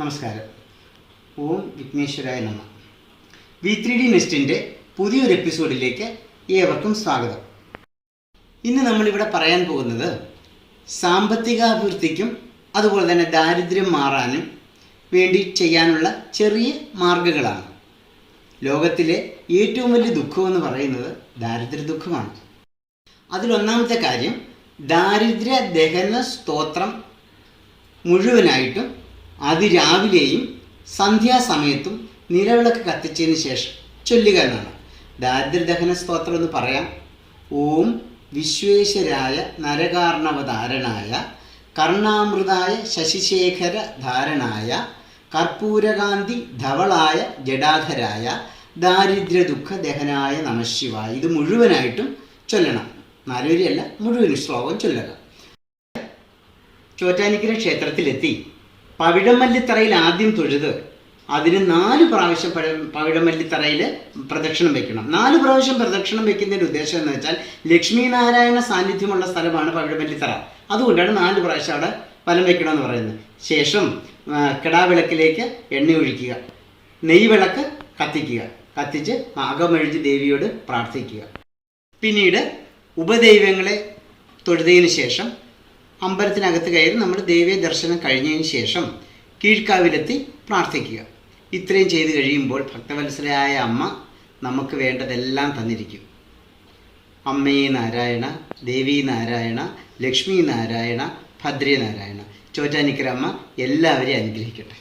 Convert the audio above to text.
നമസ്കാരം. ഓം വിഘ്നേശ്വരായ നമ. V three D നെസ്റ്റിന്റെ പുതിയൊരു എപ്പിസോഡിലേക്ക് ഏവർക്കും സ്വാഗതം. ഇന്ന് നമ്മളിവിടെ പറയാൻ പോകുന്നത് സാമ്പത്തികാഭിവൃദ്ധിക്കും അതുപോലെ തന്നെ ദാരിദ്ര്യം മാറാനും വേണ്ടി ചെയ്യാനുള്ള ചെറിയ മാർഗങ്ങളാണ് ലോകത്തിലെ ഏറ്റവും വലിയ ദുഃഖമെന്ന് പറയുന്നത് ദാരിദ്ര്യ ദുഃഖമാണ്. അതിലൊന്നാമത്തെ കാര്യം ദാരിദ്ര്യ ദഹന സ്തോത്രം മുഴുവനായിട്ടും അതിരാവിലെയും സന്ധ്യാസമയത്തും നിലവിളക്ക് കത്തിച്ചതിന് ശേഷം ചൊല്ലുക എന്നാണ്. ദാരിദ്ര്യദഹന സ്തോത്രം എന്ന് പറയാം. ഓം വിശ്വേശ്വരായ നരകാർണവധാരണായ കർണാമൃതായ ശശിശേഖര ധാരണായ കർപ്പൂരകാന്തി ധവളായ ജഡാധരായ ദാരിദ്ര്യ ദുഃഖ ദഹനായ നമശിവായ ഇത് മുഴുവനായിട്ടും ചൊല്ലണം. നാലുവരിയല്ല മുഴുവൻ ശ്ലോകം ചൊല്ലുക. ചോറ്റാനിക്കര ക്ഷേത്രത്തിലെത്തി. പവിഴമല്ലിത്തറയിൽ ആദ്യം തൊഴുത് അതിന് നാല് പ്രാവശ്യം പവിഴമല്ലിത്തറയിൽ പ്രദക്ഷിണം വെക്കണം. നാല് പ്രാവശ്യം പ്രദക്ഷിണം വെക്കുന്നതിന്റെ ഉദ്ദേശം എന്ന് വെച്ചാൽ ലക്ഷ്മി നാരായണ സാന്നിധ്യമുള്ള സ്ഥലമാണ് പവിഴമല്ലിത്തറ. അതുകൊണ്ടാണ് നാല് പ്രാവശ്യം അവിടെ ഫലം വെക്കണമെന്ന് പറയുന്നത്. ശേഷം കിടാവിളക്കിലേക്ക് എണ്ണ ഒഴിക്കുക. നെയ് വിളക്ക് കത്തിക്കുക. കത്തിച്ച് അകമഴിച്ച് ദേവിയോട് പ്രാർത്ഥിക്കുക. പിന്നീട് ഉപദൈവങ്ങളെ തൊഴുതതിന് ശേഷം അമ്പലത്തിനകത്ത് കയറി നമ്മൾ ദേവിയെ ദർശനം കഴിഞ്ഞതിന് ശേഷം കീഴ്ക്കാവിലെത്തി പ്രാർത്ഥിക്കുക. ഇത്രയും ചെയ്തു കഴിയുമ്പോൾ ഭക്തവത്സലയായ അമ്മ നമുക്ക് വേണ്ടതെല്ലാം തന്നിരിക്കും. അമ്മേ നാരായണ ദേവി നാരായണ ലക്ഷ്മി നാരായണ ഭദ്രേ നാരായണ. ചോറ്റാനിക്കരമ്മ എല്ലാവരെയും അനുഗ്രഹിക്കട്ടെ.